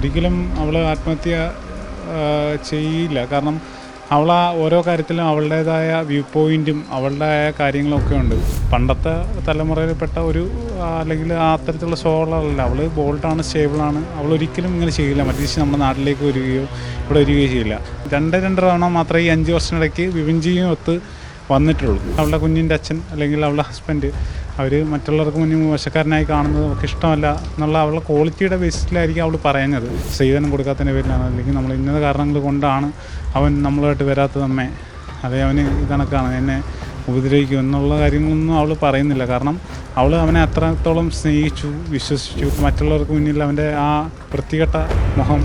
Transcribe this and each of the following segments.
ഒരിക്കലും അവൾ ആത്മഹത്യ ചെയ്യില്ല. കാരണം അവൾ ആ ഓരോ കാര്യത്തിലും അവളുടേതായ വ്യൂ പോയിന്റും അവളുടേതായ കാര്യങ്ങളൊക്കെ ഉണ്ട്. പണ്ടത്തെ തലമുറയിൽപ്പെട്ട ഒരു അല്ലെങ്കിൽ ആ അത്തരത്തിലുള്ള സോളറല്ല അവൾ ബോൾട്ടാണ് സ്റ്റേബിളാണ്. അവൾ ഒരിക്കലും ഇങ്ങനെ ചെയ്യില്ല. മറ്റേ നമ്മുടെ നാട്ടിലേക്ക് വരികയോ ഇവിടെ വരികയോ ചെയ്യില്ല. രണ്ട് രണ്ട് തവണ മാത്രമേ ഈ അഞ്ച് വർഷത്തിനിടയ്ക്ക് വിവഞ്ചിയും ഒത്ത് വന്നിട്ടുള്ളൂ. അവളുടെ കുഞ്ഞിന്റെ അച്ഛൻ അല്ലെങ്കിൽ അവളുടെ ഹസ്ബൻഡ് അവർ മറ്റുള്ളവർക്ക് മുന്നിൽ മോശക്കാരനായി കാണുന്നത് അവർക്ക് ഇഷ്ടമല്ല എന്നുള്ള അവളുടെ ക്വാളിറ്റിയുടെ ബേസിസിലായിരിക്കും അവൾ പറയുന്നത്. സ്ത്രീധനം കൊടുക്കാത്തതിന്റെ പേരിലാണ്. അല്ലെങ്കിൽ നമ്മൾ ഇന്നത് കാരണങ്ങൾ കൊണ്ടാണ് അവൻ നമ്മളുമായിട്ട് വരാത്തത് അമ്മേ. അതേ അവന് കണക്കാണ് എന്നെ ഉപദ്രവിക്കും എന്നുള്ള കാര്യങ്ങളൊന്നും അവൾ പറയുന്നില്ല. കാരണം അവൾ അവനെ അത്രത്തോളം സ്നേഹിച്ചു വിശ്വസിച്ചു. മറ്റുള്ളവർക്ക് മുന്നിൽ അവന്റെ ആ വൃത്തികെട്ട മുഖം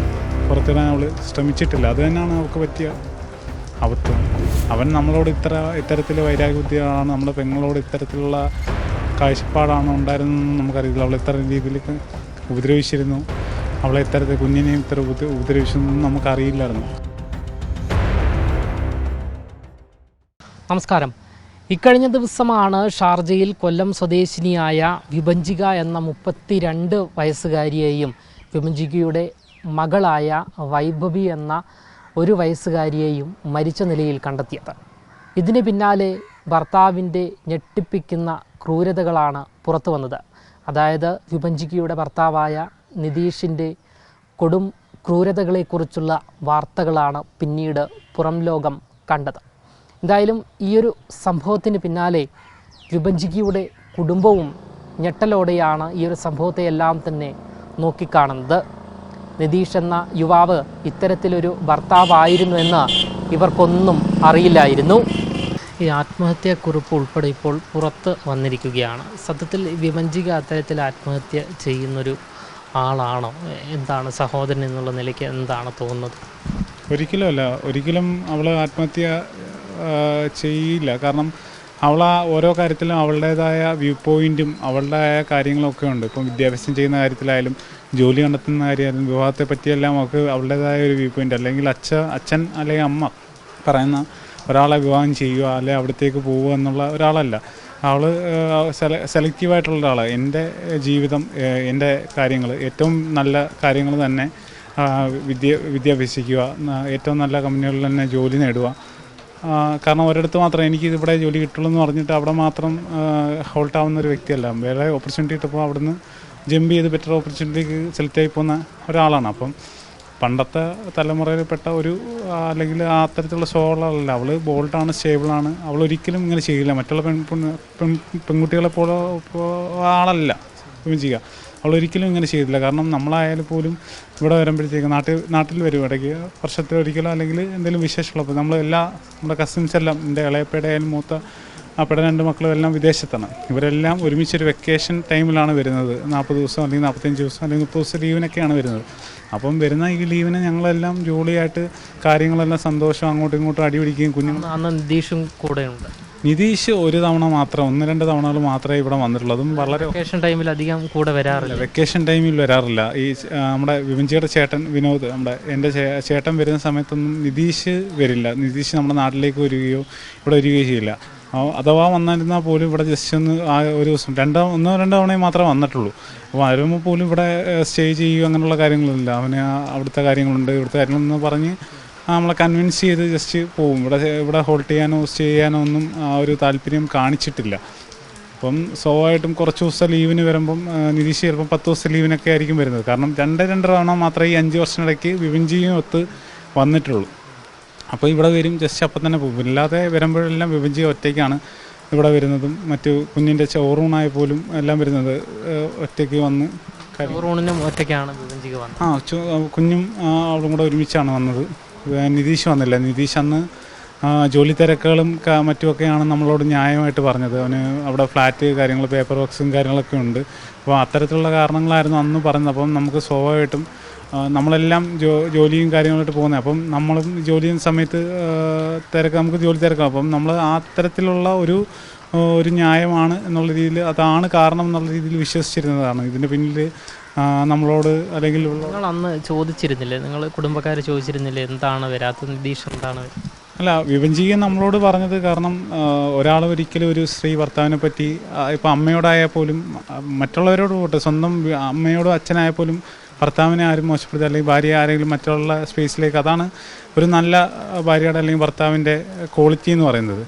പുറത്തിടാൻ അവൾ ശ്രമിച്ചിട്ടില്ല. അത് തന്നെയാണ് അവൾക്ക് പറ്റിയ അബദ്ധം അവൻ നമ്മളോട് ഇത്ര ഇത്തരത്തിൽ വൈരാഗ്യബുദ്ധിയാണ് നമ്മുടെ പെങ്ങളോട് ഇത്തരത്തിലുള്ള കാഴ്ചപ്പാടാണ് ഉണ്ടായിരുന്നതെന്ന് നമുക്കറിയില്ല. അവൾ ഇത്ര രീതിയിൽ ഉപദ്രവിച്ചിരുന്നു. അവളെ ഇത്തരത്തിൽ കുഞ്ഞിനെയും ഇത്ര ഉപദ്രവിച്ചതെന്ന് നമുക്കറിയില്ലായിരുന്നു. നമസ്കാരം. ഇക്കഴിഞ്ഞ ദിവസമാണ് ഷാർജയിൽ കൊല്ലം സ്വദേശിനിയായ വിഭഞ്ചിക എന്ന മുപ്പത്തിരണ്ട് വയസ്സുകാരിയെയും വിഭഞ്ചികയുടെ മകളായ വൈഭവി എന്ന ഒരു വയസ്സുകാരിയെയും മരിച്ച നിലയിൽ കണ്ടെത്തിയത്. ഇതിന് പിന്നാലെ ഭർത്താവിന്റെ ഞെട്ടിപ്പിക്കുന്ന ക്രൂരതകളാണ് പുറത്തു വന്നത്. അതായത് വിഭഞ്ചികയുടെ ഭർത്താവായ നിതീഷിന്റെ കൊടും ക്രൂരതകളെക്കുറിച്ചുള്ള വാർത്തകളാണ് പിന്നീട് പുറം ലോകം കണ്ടത്. എന്തായാലും ഈയൊരു സംഭവത്തിന് പിന്നാലെ വിഭജികയുടെ കുടുംബവും ഞെട്ടലോടെയാണ് ഈ ഒരു സംഭവത്തെയെല്ലാം തന്നെ നോക്കിക്കാണുന്നത്. നിതീഷ് എന്ന യുവാവ് ഇത്തരത്തിലൊരു ഭർത്താവായിരുന്നു എന്ന് ഇവർക്കൊന്നും അറിയില്ലായിരുന്നു. ഈ ആത്മഹത്യാക്കുറിപ്പ് ഉൾപ്പെടെ ഇപ്പോൾ പുറത്ത് വന്നിരിക്കുകയാണ്. സത്യത്തിൽ വിമഞ്ചിക അത്തരത്തിൽ ആത്മഹത്യ ചെയ്യുന്നൊരു ആളാണോ? എന്താണ് സഹോദരൻ എന്നുള്ള നിലയ്ക്ക് എന്താണ് തോന്നുന്നത്? ഒരിക്കലും അല്ല. ഒരിക്കലും അവൾ ആത്മഹത്യ ചെയ്യില്ല. കാരണം അവൾ ആ ഓരോ കാര്യത്തിലും അവളുടേതായ വ്യൂ പോയിന്റും അവളുടേതായ കാര്യങ്ങളൊക്കെ ഉണ്ട്. ഇപ്പം വിദ്യാഭ്യാസം ചെയ്യുന്ന കാര്യത്തിലായാലും ജോലി കണ്ടെത്തുന്ന കാര്യമായാലും വിവാഹത്തെ പറ്റിയെല്ലാം അവൾക്ക് അവളുടേതായ ഒരു വ്യൂ പോയിന്റ് അല്ലെങ്കിൽ അച്ഛ അച്ഛൻ അല്ലെങ്കിൽ അമ്മ പറയുന്ന ഒരാളെ വിവാഹം ചെയ്യുക അല്ലെങ്കിൽ അവിടത്തേക്ക് പോവുക എന്നുള്ള ഒരാളല്ല. അവൾ സെല സെലക്റ്റീവായിട്ടുള്ള ഒരാളാണ് എന്റെ ജീവിതം എന്റെ കാര്യങ്ങൾ ഏറ്റവും നല്ല കാര്യങ്ങൾ തന്നെ വിദ്യ വിദ്യ അഭ്യസിക്കുക ഏറ്റവും നല്ല കമ്പനികളിൽ തന്നെ ജോലി നേടുക. കാരണം ഒരിടത്ത് മാത്രം എനിക്ക് ഇവിടെ ജോലി കിട്ടുള്ളൂ എന്ന് പറഞ്ഞിട്ട് അവിടെ മാത്രം ഹോൾട്ട് ആവുന്ന ഒരു വ്യക്തിയല്ല. വേറെ ഓപ്പർച്യൂണിറ്റി കിട്ടപ്പോൾ അവിടുന്ന് ജമ്പ് ചെയ്ത് ബെറ്റർ ഓപ്പർച്യൂണിറ്റിക്ക് സെലക്ട് ആയി പോകുന്ന ഒരാളാണ്. അപ്പം പണ്ടത്തെ തലമുറയിൽപ്പെട്ട ഒരു അല്ലെങ്കിൽ ആ അത്തരത്തിലുള്ള ഷോകളല്ല അവൾ ബോൾട്ടാണ് സ്റ്റേബിളാണ് അവൾ ഒരിക്കലും ഇങ്ങനെ ചെയ്യില്ല. മറ്റുള്ള പെൺ പെൺ- പെൺ പെൺകുട്ടികളെ പോലെ ആളല്ല. ചെയ്യുക അവൾ ഒരിക്കലും ഇങ്ങനെ ചെയ്തില്ല. കാരണം നമ്മളായാലും പോലും ഇവിടെ വരുമ്പോഴത്തേക്ക് നാട്ടിൽ നാട്ടിൽ വരും. ഇടയ്ക്ക് വർഷത്തിൽ ഒരിക്കലോ അല്ലെങ്കിൽ എന്തെങ്കിലും വിശേഷമുള്ളപ്പോൾ നമ്മൾ എല്ലാ നമ്മുടെ കസിൻസ് എല്ലാം എന്റെ ഇളയപ്പയുടെ ആയാലും മൂത്ത അപ്പയുടെ രണ്ട് മക്കളും എല്ലാം വിദേശത്താണ്. ഇവരെല്ലാം ഒരുമിച്ചൊരു വെക്കേഷൻ ടൈമിലാണ് വരുന്നത്. നാൽപ്പത് ദിവസം അല്ലെങ്കിൽ നാൽപ്പത്തഞ്ച് ദിവസം അല്ലെങ്കിൽ മുപ്പത് ദിവസം ലീവിനൊക്കെയാണ് വരുന്നത്. അപ്പം വരുന്ന ഈ ലീവിന് ഞങ്ങളെല്ലാം ജോളിയായിട്ട് കാര്യങ്ങളെല്ലാം സന്തോഷം അങ്ങോട്ടും ഇങ്ങോട്ടും അടിപിടിക്കുകയും കുഞ്ഞുങ്ങൾ അന്ന് നിതീഷും കൂടെയുണ്ട്. നിതീഷ് ഒരു തവണ മാത്രം ഒന്ന് രണ്ട് തവണകൾ മാത്രമേ ഇവിടെ വന്നിട്ടുള്ളൂ. അതും വളരെ വെക്കേഷൻ ടൈമിൽ അധികം കൂടെ വരാറില്ല. വെക്കേഷൻ ടൈമിൽ വരാറില്ല. ഈ നമ്മുടെ വിമഞ്ചിയുടെ ചേട്ടൻ വിനോദ് നമ്മുടെ എന്റെ ചേട്ടൻ വരുന്ന സമയത്തൊന്നും നിതീഷ് വരില്ല. നിതീഷ് നമ്മുടെ നാട്ടിലേക്ക് വരികയോ ഇവിടെ വരികയോ ചെയ്യില്ല. അഥവാ വന്നിരുന്നാൽ പോലും ഇവിടെ ജസ്റ്റ് ഒന്ന് ആ ഒരു ദിവസം രണ്ടോ ഒന്നോ രണ്ടോ തവണയും മാത്രമേ വന്നിട്ടുള്ളൂ. അപ്പോൾ വരുമ്പോൾ പോലും ഇവിടെ സ്റ്റേ ചെയ്യുക അങ്ങനെയുള്ള കാര്യങ്ങളൊന്നുമില്ല. അവന് അവിടുത്തെ കാര്യങ്ങളുണ്ട് ഇവിടുത്തെ കാര്യങ്ങളെന്ന് പറഞ്ഞ് നമ്മളെ കൺവിൻസ് ചെയ്ത് ജസ്റ്റ് പോവും. ഇവിടെ ഇവിടെ ഹോൾഡ് ചെയ്യാനോ സ്റ്റേ ചെയ്യാനോ ഒന്നും ആ ഒരു താല്പര്യം കാണിച്ചിട്ടില്ല. അപ്പം സ്വാഭാവികമായിട്ടും കുറച്ച് ദിവസം ലീവിന് വരുമ്പം നിതീഷ് ചിലപ്പം പത്ത് ദിവസം ലീവിനൊക്കെ ആയിരിക്കും വരുന്നത്. കാരണം രണ്ട് രണ്ട് തവണ മാത്രമേ ഈ അഞ്ച് വർഷത്തിനിടയ്ക്ക് വിഭജിയും ഒത്ത് വന്നിട്ടുള്ളൂ. അപ്പോൾ ഇവിടെ വരും ജസ്റ്റ് അപ്പം തന്നെ പോകും. ഇല്ലാതെ വരുമ്പോഴെല്ലാം വിഭജി ഒറ്റയ്ക്കാണ് ഇവിടെ വരുന്നതും. മറ്റു കുഞ്ഞിന്റെ ചോറൂണായ പോലും എല്ലാം വരുന്നത് ഒറ്റയ്ക്ക് വന്ന് ചോറൂണിനും ഒറ്റയ്ക്കാണ് ആ കുഞ്ഞും അവളും കൂടെ ഒരുമിച്ചാണ് വന്നത്. നിതീഷ് വന്നില്ല. നിതീഷ് അന്ന് ജോലി തിരക്കുകളും മറ്റുമൊക്കെയാണ് നമ്മളോട് ന്യായമായിട്ട് പറഞ്ഞത്. അവന് അവിടെ ഫ്ലാറ്റ് കാര്യങ്ങൾ പേപ്പർ വർക്ക്സും കാര്യങ്ങളൊക്കെ ഉണ്ട്. അപ്പോൾ അത്തരത്തിലുള്ള കാരണങ്ങളായിരുന്നു അന്ന് പറഞ്ഞത്. അപ്പം നമുക്ക് സ്വാഭാവികമായിട്ടും നമ്മളെല്ലാം ജോ ജോലിയും കാര്യങ്ങളായിട്ട് പോകുന്നത്. അപ്പം നമ്മളും ജോലി ചെയ്യുന്ന സമയത്ത് തിരക്ക് നമുക്ക് ജോലി തിരക്കാം അപ്പം നമ്മൾ ആ തരത്തിലുള്ള ഒരു ഒരു ന്യായമാണ് എന്നുള്ള രീതിയിൽ അതാണ് കാരണം എന്നുള്ള രീതിയിൽ വിശ്വസിച്ചിരുന്നതാണ്. ഇതിന്റെ പിന്നിൽ നമ്മളോട് അല്ലെങ്കിൽ നിങ്ങൾ അന്ന് ചോദിച്ചിരുന്നില്ലേ? നിങ്ങൾ കുടുംബക്കാർ ചോദിച്ചിരുന്നില്ലേ? എന്താണ് വരാത്ത നിതീഷ് എന്താണ് അല്ല വിഭജിക്കാൻ നമ്മളോട് പറഞ്ഞത് കാരണം ഒരാൾ ഒരിക്കലും ഒരു സ്ത്രീ ഭർത്താവിനെ പറ്റി ഇപ്പം അമ്മയോടായാൽ പോലും മറ്റുള്ളവരോട് പോട്ടെ സ്വന്തം അമ്മയോടും അച്ഛനായാൽ പോലും ഭർത്താവിനെ ആരും മോശപ്പെടുത്തുക അല്ലെങ്കിൽ ഭാര്യയെ ആരെങ്കിലും മറ്റുള്ള സ്പേസിലേക്ക് അതാണ് ഒരു നല്ല ഭാര്യയുടെ അല്ലെങ്കിൽ ഭർത്താവിന്റെ ക്വാളിറ്റി എന്ന് പറയുന്നത്.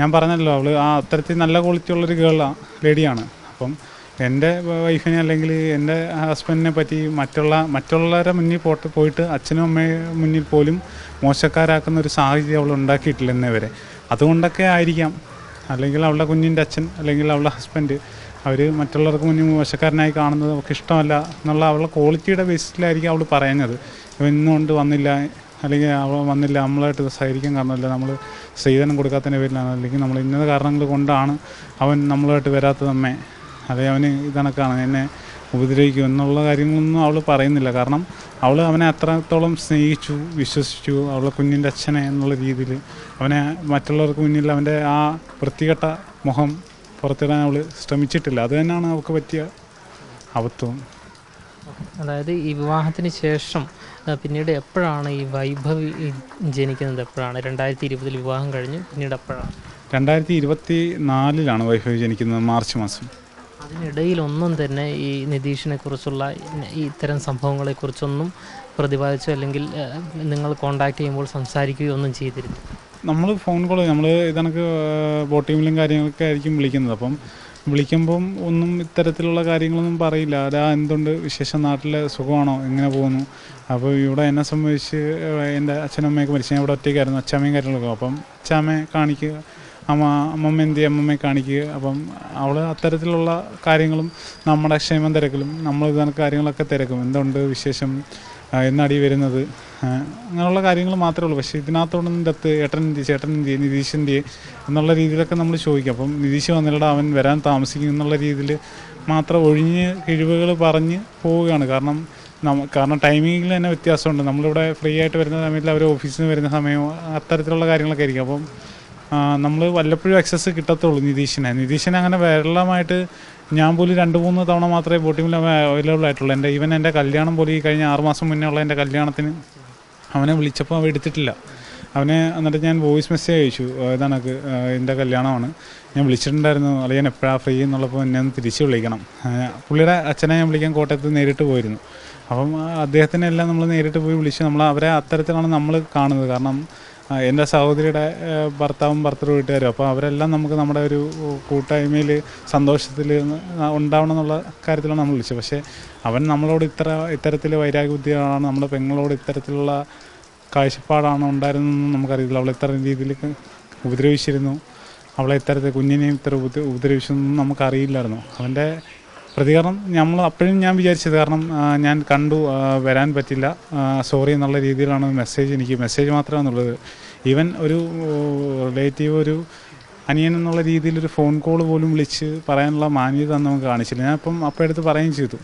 ഞാൻ പറഞ്ഞല്ലോ അവൾ ആ അത്തരത്തിൽ നല്ല ക്വാളിറ്റി ഉള്ളൊരു ഗേളാണ് ലേഡിയാണ് അപ്പം എന്റെ വൈഫിനെ അല്ലെങ്കിൽ എന്റെ ഹസ്ബൻഡിനെ പറ്റി മറ്റുള്ള മറ്റുള്ളവരെ മുന്നിൽ പോട്ട് പോയിട്ട് അച്ഛനും അമ്മയും മുന്നിൽ പോലും മോശക്കാരാക്കുന്ന ഒരു സാഹചര്യം അവൾ ഉണ്ടാക്കിയിട്ടില്ല എന്നേ വരെ. അതുകൊണ്ടൊക്കെ ആയിരിക്കാം. അല്ലെങ്കിൽ അവളുടെ കുഞ്ഞിന്റെ അച്ഛൻ അല്ലെങ്കിൽ അവളുടെ ഹസ്ബൻഡ് അവർ മറ്റുള്ളവർക്ക് മുന്നിൽ മോശക്കാരനായി കാണുന്നത് അവൾക്ക് ഇഷ്ടമല്ല എന്നുള്ള അവളുടെ ക്വാളിറ്റിയുടെ ബേസിസിലായിരിക്കും അവൾ പറയുന്നത്. ഇന്നുകൊണ്ട് വന്നില്ല അല്ലെങ്കിൽ അവൾ വന്നില്ല നമ്മളായിട്ട് സഹകരിക്കാൻ കാരണമല്ല. നമ്മൾ സ്ത്രീധനം കൊടുക്കാത്തതിന്റെ പേരിലാണ്. അല്ലെങ്കിൽ നമ്മൾ ഇന്നത് കാരണങ്ങൾ കൊണ്ടാണ് അവൻ നമ്മളായിട്ട് വരാത്തത് അമ്മേ. അതേ അവന് ഇതണക്കാണ് എന്നെ ഉപദ്രവിക്കും എന്നുള്ള കാര്യങ്ങളൊന്നും അവൾ പറയുന്നില്ല. കാരണം അവൾ അവനെ അത്രത്തോളം സ്നേഹിച്ചു വിശ്വസിച്ചു. അവളെ കുഞ്ഞിന്റെ അച്ഛനെ എന്നുള്ള രീതിയിൽ അവനെ മറ്റുള്ളവർക്ക് മുന്നിൽ അവന്റെ ആ വൃത്തികെട്ട മുഖം പുറത്തിടാൻ അവൾ ശ്രമിച്ചിട്ടില്ല. അത് തന്നെയാണ് അവൾക്ക് പറ്റിയ അബദ്ധവും അതായത് ഈ വിവാഹത്തിന് ശേഷം പിന്നീട് എപ്പോഴാണ് ഈ വൈഭവി ജനിക്കുന്നത്? എപ്പോഴാണ്? രണ്ടായിരത്തി ഇരുപതിൽ വിവാഹം കഴിഞ്ഞു പിന്നീട് എപ്പോഴാണ്? രണ്ടായിരത്തി ഇരുപത്തി നാലിലാണ് വൈഭവി ജനിക്കുന്നത് മാർച്ച് മാസം. അതിനിടയിൽ ഒന്നും തന്നെ ഈ നിതീഷിനെ കുറിച്ചുള്ള ഇത്തരം സംഭവങ്ങളെക്കുറിച്ചൊന്നും പ്രതിപാദിച്ചോ അല്ലെങ്കിൽ നിങ്ങൾ കോണ്ടാക്ട് ചെയ്യുമ്പോൾ സംസാരിക്കുകയോ ഒന്നും ചെയ്തിരുന്നു നമ്മൾ ഫോൺ കോൾ നമ്മൾ ഇതണക്ക് ബോട്ടിങ്ങിലും കാര്യങ്ങളൊക്കെ ആയിരിക്കും വിളിക്കുന്നത്. അപ്പം വിളിക്കുമ്പം ഒന്നും ഇത്തരത്തിലുള്ള കാര്യങ്ങളൊന്നും പറയില്ല. അതാ എന്തുണ്ട്? വിശേഷം നാട്ടിലെ സുഖമാണോ? എങ്ങനെ പോകുന്നു? അപ്പോൾ ഇവിടെ എന്നെ സംബന്ധിച്ച് എന്റെ അച്ഛനും അമ്മയൊക്കെ മരിച്ചു ഞാൻ ഇവിടെ ഒറ്റയ്ക്കായിരുന്നു. അച്ഛാമ്മയും കാര്യങ്ങളൊക്കെ. അപ്പം അച്ഛാമ്മയെ കാണിക്കുക അമ്മ അമ്മമ്മ എന്ത് അമ്മമ്മയെ കാണിക്കുക. അപ്പം അവൾ അത്തരത്തിലുള്ള കാര്യങ്ങളും നമ്മുടെ ക്ഷേമം തിരക്കലും നമ്മൾ ഇതാണ് കാര്യങ്ങളൊക്കെ തിരക്കും. എന്തുണ്ട് വിശേഷം? എന്നടി വരുന്നത്? അങ്ങനെയുള്ള കാര്യങ്ങൾ മാത്രമേ ഉള്ളൂ. പക്ഷേ ഇതിനകത്തോടൊന്നും ഇടത്ത് ഏട്ടൻ നിതീഷ് ഏട്ടൻ ഇന്ത്യ നിതീഷ് എന്ത് എന്നുള്ള രീതിയിലൊക്കെ നമ്മൾ ചോദിക്കും. അപ്പം നിതീഷ് വന്നിട്ട് അവൻ വരാൻ താമസിക്കും എന്നുള്ള രീതിയിൽ മാത്രം ഒഴിഞ്ഞ് കിഴിവുകൾ പറഞ്ഞ് പോവുകയാണ്. കാരണം കാരണം ടൈമിങ്ങിൽ തന്നെ വ്യത്യാസമുണ്ട്. നമ്മളിവിടെ ഫ്രീ ആയിട്ട് വരുന്ന സമയത്ത് അവർ ഓഫീസിൽ നിന്ന് വരുന്ന സമയം അത്തരത്തിലുള്ള കാര്യങ്ങളൊക്കെ ആയിരിക്കും. അപ്പം നമ്മൾ വല്ലപ്പോഴും അക്സസ് കിട്ടത്തുള്ളൂ നിതീഷിനെ. നിതീഷിനെ അങ്ങനെ വെള്ളമായിട്ട് ഞാൻ പോലും രണ്ട് മൂന്ന് തവണ മാത്രമേ ബോട്ടിമിൽ അവൈലബിൾ ആയിട്ടുള്ളൂ. എന്റെ ഈവൻ എന്റെ കല്യാണം പോലും ഈ കഴിഞ്ഞ ആറ് മാസം മുന്നേ ഉള്ള എന്റെ കല്യാണത്തിന് അവനെ വിളിച്ചപ്പോൾ അവൻ എടുത്തിട്ടില്ല. അവനെ എന്നിട്ട് ഞാൻ വോയിസ് മെസ്സേജ് അയച്ചു. ഇതാണ് എന്റെ കല്യാണമാണ്. ഞാൻ വിളിച്ചിട്ടുണ്ടായിരുന്നു. അല്ലെങ്കിൽ ഞാൻ എപ്പോഴാണ് ഫ്രീ എന്നുള്ളപ്പോൾ എന്നെ ഒന്ന് തിരിച്ച് വിളിക്കണം. പുള്ളിയുടെ അച്ഛനെ ഞാൻ വിളിക്കാൻ കോട്ടയത്ത് നേരിട്ട് പോയിരുന്നു. അപ്പം അദ്ദേഹത്തിനെല്ലാം നമ്മൾ നേരിട്ട് പോയി വിളിച്ച് നമ്മൾ അവരെ അത്തരത്തിലാണ് നമ്മൾ കാണുന്നത്. കാരണം എന്റെ സഹോദരിയുടെ ഭർത്താവും ഭർത്തൃ വീട്ടുകാരും. അപ്പോൾ അവരെല്ലാം നമുക്ക് നമ്മുടെ ഒരു കൂട്ടായ്മയിൽ സന്തോഷത്തിൽ ഉണ്ടാവണം എന്നുള്ള കാര്യത്തിലാണ് നമ്മൾ വിളിച്ചത്. പക്ഷേ അവൻ നമ്മളോട് ഇത്ര ഇത്തരത്തിൽ വൈരാഗ്യബുദ്ധിയാണ് നമ്മുടെ പെങ്ങളോട് ഇത്തരത്തിലുള്ള കാഴ്ചപ്പാടാണ് ഉണ്ടായിരുന്നതെന്ന് നമുക്കറിയില്ല അവൾ ഇത്ര രീതിയിൽ ഉപദ്രവിച്ചിരുന്നു. അവളെ ഇത്തരത്തിൽ കുഞ്ഞിനെയും ഇത്ര ഉപദ്രവിച്ചു ഉപദ്രവിച്ചെന്നൊന്നും നമുക്കറിയില്ലായിരുന്നു. അവന്റെ പ്രതികരണം നമ്മൾ അപ്പോഴും ഞാൻ വിചാരിച്ചത് കാരണം ഞാൻ കണ്ടു വരാൻ പറ്റില്ല. സോറി എന്നുള്ള രീതിയിലാണ് മെസ്സേജ് എനിക്ക് മെസ്സേജ് മാത്രമാണുള്ളത് ഈവൻ ഒരു റിലേറ്റീവ് ഒരു അനിയൻ എന്നുള്ള രീതിയിൽ ഒരു ഫോൺ കോൾ പോലും വിളിച്ച് പറയാനുള്ള മാന്യത നമുക്ക് കാണിച്ചില്ല. ഞാൻ അപ്പം അപ്പം എടുത്ത് പറയുകയും ചെയ്തു.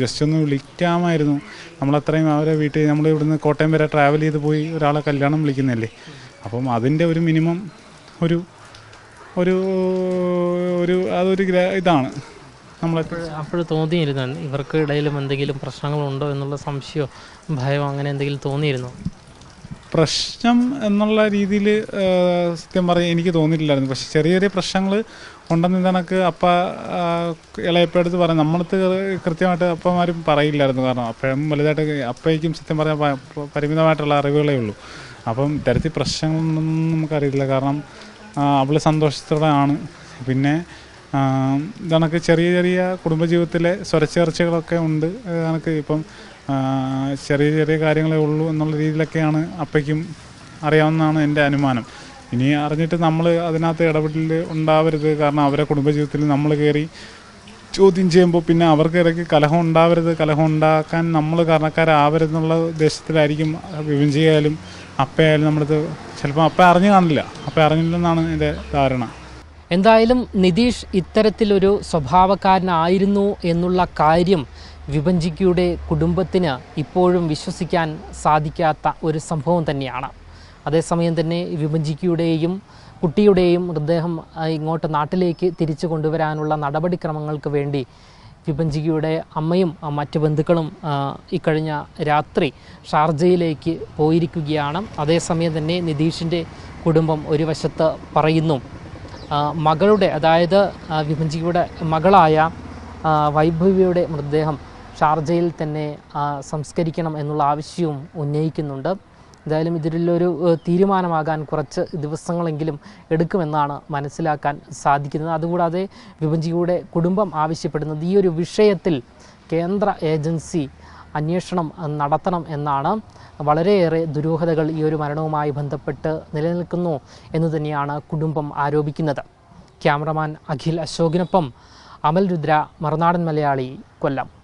ജസ്റ്റ് ഒന്ന് വിളിക്കാമായിരുന്നു. നമ്മളത്രയും അവരെ വീട്ടിൽ നമ്മൾ ഇവിടുന്ന് കോട്ടയം വരെ ട്രാവൽ ചെയ്ത് പോയി ഒരാളെ കല്യാണം വിളിക്കുന്നതല്ലേ? അപ്പം അതിന്റെ ഒരു മിനിമം ഒരു ഒരു ഒരു അതൊരു ഇതാണ്. നമ്മളെ അപ്പോൾ തോന്നിയിരുന്നു. ഇവർക്ക് ഇടയിലും എന്തെങ്കിലും പ്രശ്നങ്ങളുണ്ടോ എന്നുള്ള സംശയമോ ഭയമോ അങ്ങനെ എന്തെങ്കിലും തോന്നിയിരുന്നു? പ്രശ്നം എന്നുള്ള രീതിയിൽ സത്യം പറയാൻ എനിക്ക് തോന്നിയിട്ടില്ലായിരുന്നു. പക്ഷെ ചെറിയ ചെറിയ പ്രശ്നങ്ങൾ ഉണ്ടെന്ന് കണക്ക് അപ്പ ഇളയപ്പടുത്ത് പറയാം നമ്മളടുത്ത് കൃത്യമായിട്ട് അപ്പമാരും പറയില്ലായിരുന്നു. കാരണം അപ്പോഴും വലുതായിട്ട് അപ്പയ്ക്കും സത്യം പറഞ്ഞാൽ പരിമിതമായിട്ടുള്ള അറിവുകളേ ഉള്ളൂ. അപ്പം ഇത്തരത്തിൽ പ്രശ്നങ്ങളൊന്നും നമുക്കറിയില്ല. കാരണം അവൾ സന്തോഷത്തോടെ ആണ്. പിന്നെ ആ, ഇതണക്ക് ചെറിയ ചെറിയ കുടുംബജീവിതത്തിലെ സ്വരച്ചേർച്ചകളൊക്കെ ഉണ്ട്. കണക്ക് ഇപ്പം ചെറിയ ചെറിയ കാര്യങ്ങളെ ഉള്ളൂ എന്നുള്ള രീതിയിലൊക്കെയാണ് അപ്പയ്ക്കും അറിയാവുന്നതാണ് എന്റെ അനുമാനം. ഇനി അറിഞ്ഞിട്ട് നമ്മൾ അതിനകത്ത് ഇടപെടൽ ഉണ്ടാവരുത്. കാരണം അവരെ കുടുംബജീവിതത്തിൽ നമ്മൾ കയറി ചോദ്യം ചെയ്യുമ്പോൾ പിന്നെ അവർക്ക് ഇടയ്ക്ക് കലഹം ഉണ്ടാവരുത്. കലഹം ഉണ്ടാക്കാൻ നമ്മൾ കാരണക്കാരാവരുതെന്നുള്ള ഉദ്ദേശത്തിലായിരിക്കും വിഭജിയായാലും അപ്പയായാലും നമ്മളത് ചിലപ്പോൾ അപ്പ അറിഞ്ഞു കാണില്ല. അപ്പ അറിഞ്ഞില്ലെന്നാണ് എന്റെ ധാരണ. എന്തായാലും നിതീഷ് ഇത്തരത്തിലൊരു സ്വഭാവക്കാരനായിരുന്നു എന്നുള്ള കാര്യം വിഭജിക്കയുടെ കുടുംബത്തിന് ഇപ്പോഴും വിശ്വസിക്കാൻ സാധിക്കാത്ത ഒരു സംഭവം തന്നെയാണ്. അതേസമയം തന്നെ വിഭജിക്കയുടെയും കുട്ടിയുടെയും മൃതദേഹം ഇങ്ങോട്ട് നാട്ടിലേക്ക് തിരിച്ചു കൊണ്ടുവരാനുള്ള നടപടിക്രമങ്ങൾക്ക് വേണ്ടി വിഭജിക്കയുടെ അമ്മയും മറ്റു ബന്ധുക്കളും ഇക്കഴിഞ്ഞ രാത്രി ഷാർജയിലേക്ക് പോയിരിക്കുകയാണ്. അതേസമയം തന്നെ നിതീഷിന്റെ കുടുംബം ഒരു വശത്ത് പറയുന്നു മകളുടെ അതായത് വിഭജിയുടെ മകളായ വൈഭവിയുടെ മൃതദേഹം ഷാർജയിൽ തന്നെ സംസ്കരിക്കണം എന്നുള്ള ആവശ്യവും ഉന്നയിക്കുന്നുണ്ട്. എന്തായാലും ഇതിലൊരു തീരുമാനമാകാൻ കുറച്ച് ദിവസങ്ങളെങ്കിലും എടുക്കുമെന്നാണ് മനസ്സിലാക്കാൻ സാധിക്കുന്നത്. അതുകൂടാതെ വിഭജിയുടെ കുടുംബം ആവശ്യപ്പെടുന്നത് ഈ ഒരു വിഷയത്തിൽ കേന്ദ്ര ഏജൻസി അന്വേഷണം നടത്തണം എന്നാണ് വളരെയേറെ ദുരൂഹതകൾ ഈ ഒരു മരണവുമായി ബന്ധപ്പെട്ട് നിലനിൽക്കുന്നു എന്ന് തന്നെയാണ് കുടുംബം ആരോപിക്കുന്നത്. ക്യാമറമാൻ അഖിൽ അശോകിനൊപ്പം അമൽ രുദ്ര മറുനാടൻ മലയാളി കൊല്ലം.